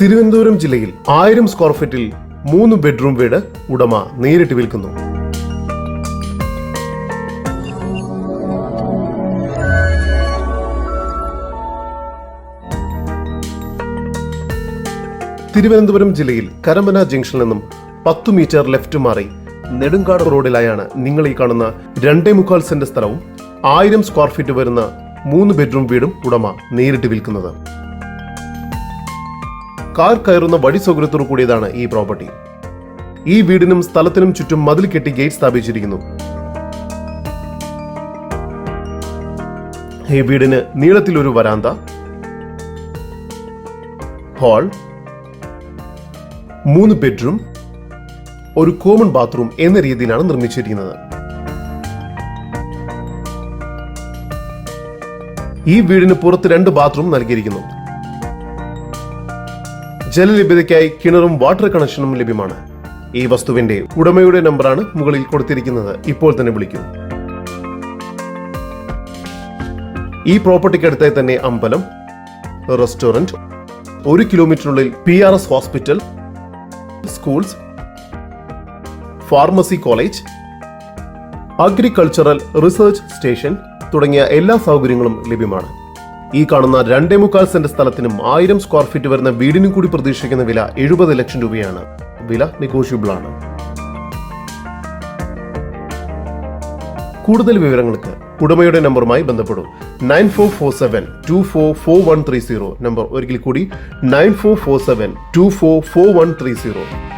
തിരുവനന്തപുരം ജില്ലയിൽ ആയിരം സ്ക്വയർ ഫീറ്റിൽ മൂന്ന് ബെഡ്റൂം വീട് ഉടമ നേരിട്ട് വിൽക്കുന്നു. തിരുവനന്തപുരം ജില്ലയിൽ കരമന ജംഗ്ഷനിൽ നിന്നും പത്തു മീറ്റർ ലെഫ്റ്റ് മാറി നെടുങ്കാട് റോഡിലായാണ് നിങ്ങൾ ഈ കാണുന്ന രണ്ടേ മുക്കാൽ സെന്റ് സ്ഥലവും ആയിരം സ്ക്വയർ ഫീറ്റ് വരുന്ന മൂന്ന് ബെഡ്റൂം വീടും ഉടമ നേരിട്ട് വിൽക്കുന്നത്. കാർ കയറുന്ന വഴി സൗകര്യത്തോടു കൂടിയതാണ് ഈ പ്രോപ്പർട്ടി. ഈ വീടിനും സ്ഥലത്തിനും ചുറ്റും മതിൽ കെട്ടി ഗേറ്റ് സ്ഥാപിച്ചിരിക്കുന്നു. ഈ വീടിന് നീളത്തിൽ ഒരു വരാന്ത ഹാൾ മൂന്ന് ബെഡ്റൂം ഒരു കോമൺ ബാത്റൂം എന്ന രീതിയിലാണ് നിർമ്മിച്ചിരിക്കുന്നത്. ഈ വീടിന് പുറത്ത് രണ്ട് ബാത്റൂം നൽകിയിരിക്കുന്നു. ജലലഭ്യതയ്ക്കായി കിണറും വാട്ടർ കണക്ഷനും ലഭ്യമാണ്. ഈ വസ്തുവിന്റെ ഉടമയുടെ നമ്പറാണ് മുകളിൽ കൊടുത്തിരിക്കുന്നത്. ഇപ്പോൾ തന്നെ വിളിക്കൂ. ഈ പ്രോപ്പർട്ടിക്കടുത്തായി തന്നെ അമ്പലം റെസ്റ്റോറന്റ് ഒരു കിലോമീറ്ററിനുള്ളിൽ P R S hospital schools pharmacy college agricultural research station തുടങ്ങിയ എല്ലാ സൗകര്യങ്ങളും ലഭ്യമാണ്. ഈ കാണുന്ന രണ്ടേ മുക്കാൽ സെന്റ് സ്ഥലത്തിനും ആയിരം സ്ക്വയർ ഫീറ്റ് വരുന്ന വീടിനും കൂടി പ്രതീക്ഷിക്കുന്ന വില എഴുപത് ലക്ഷം രൂപയാണ്. വില നെഗോഷ്യബിൾ ആണ്. കൂടുതൽ വിവരങ്ങൾക്ക് ഉടമയുടെ നമ്പറുമായി ബന്ധപ്പെടും. Nine four four seven two four four one three zero. Number ഒരിക്കൽ കൂടി nine four four seven two four four one three zero.